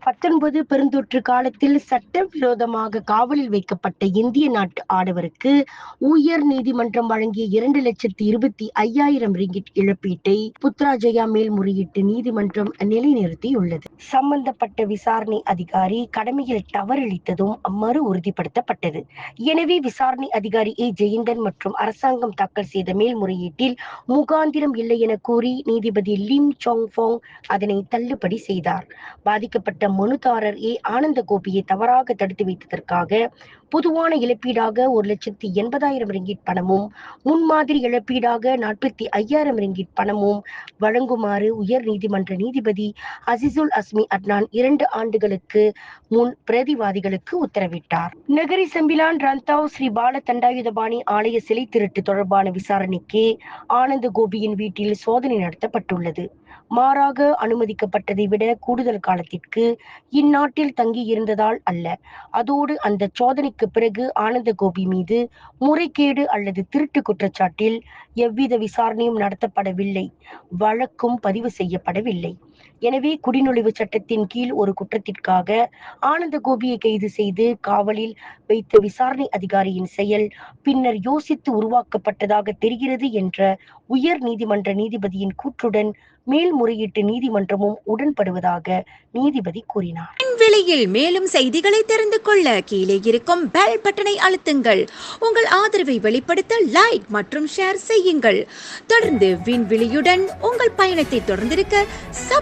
பத்தொன்பது பெருந்தொற்று காலத்தில் சட்டவிரோதமாக காவலில் வைக்கப்பட்ட இந்திய நாட்டு ஆடவருக்கு உயர் நீதிமன்றம் வழங்கிய இரண்டு லட்சத்தி இருபத்தி ஐயாயிரம் ரிங்கிட் இழப்பீட்டை புத்ராஜயா மேல்முறையீட்டு நீதிமன்றம் நிலைநிறுத்தியுள்ளது. சம்பந்தப்பட்ட விசாரணை அதிகாரி கடமையில் தவறளித்ததும் மறு உறுதிப்படுத்தப்பட்டது. எனவே விசாரணை அதிகாரி ஏ. ஜெயந்தன் மற்றும் அரசாங்கம் தாக்கல் செய்த மேல்முறையீட்டில் முகாந்திரம் இல்லை என கூறி நீதிபதி லிம் சாங் அதனை தள்ளுபடி செய்தார். பாதிக்கப்பட்ட மனுதாரர் ஏ. ஆனந்த கோபியை தவறாக தடுத்து வைத்ததற்காக பொதுவான இழப்பீடாக ஒரு லட்சத்தி எண்பதாயிரம் ரிங்கிட் பணமும் முன்மாதிரி இழப்பீடாக நாற்பத்தி ஐயாயிரம் ரிங்கிட் பணமும் வழங்குமாறு உயர் நீதிமன்ற நீதிபதி அசிசுல் அஸ்மி அட்னான் இரண்டு ஆண்டுகளுக்கு முன் பிரதிவாதிகளுக்கு உத்தரவிட்டார். Negeri Sembilan Rantau Sri Bala Thandayuthapani ஆலய சிலை திருட்டு தொடர்பான விசாரணைக்கு ஆனந்த கோபியின் வீட்டில் சோதனை நடத்தப்பட்டுள்ளது. மாறாக அனுமதிக்கப்பட்டதை விட கூடுதல் காலத்திற்கு இந்நாட்டில் தங்கி இருந்ததால் அல்ல. அதோடு அந்த சோதனைக்கு பிறகு ஆனந்த கோபி மீது முறைகேடு அல்லது திருட்டு குற்றச்சாட்டில் எவ்வித விசாரணையும் நடத்தப்படவில்லை. வழக்கும் பதிவு செய்யப்படவில்லை. எனவே குடிநுழைவு சட்டத்தின் கீழ் ஒரு குற்றத்திற்காக ஆனந்த கோபியை கைது செய்து காவலில் வைத்த விசாரணை அதிகாரியின் செயல் பின்னர் யோசித்து உருவாக்கப்பட்டதாக தெரிகிறது என்ற உயர் நீதிமன்ற நீதிபதியின் கூற்றுடன் மேல்முறையீட்டு நீதிமன்றமும் உடன்படுவதாக நீதிபதி கூறினார். விலையில் மேலும் செய்திகளை தெரிந்து கொள்ள கீழே இருக்கும் பெல் பட்டனை அழுத்துங்கள். உங்கள் ஆதரவை வெளிப்படுத்த லைக் மற்றும் ஷேர் செய்யுங்கள். தொடர்ந்து விண்வெளியுடன் உங்கள் பயணத்தை தொடர்ந்திருக்க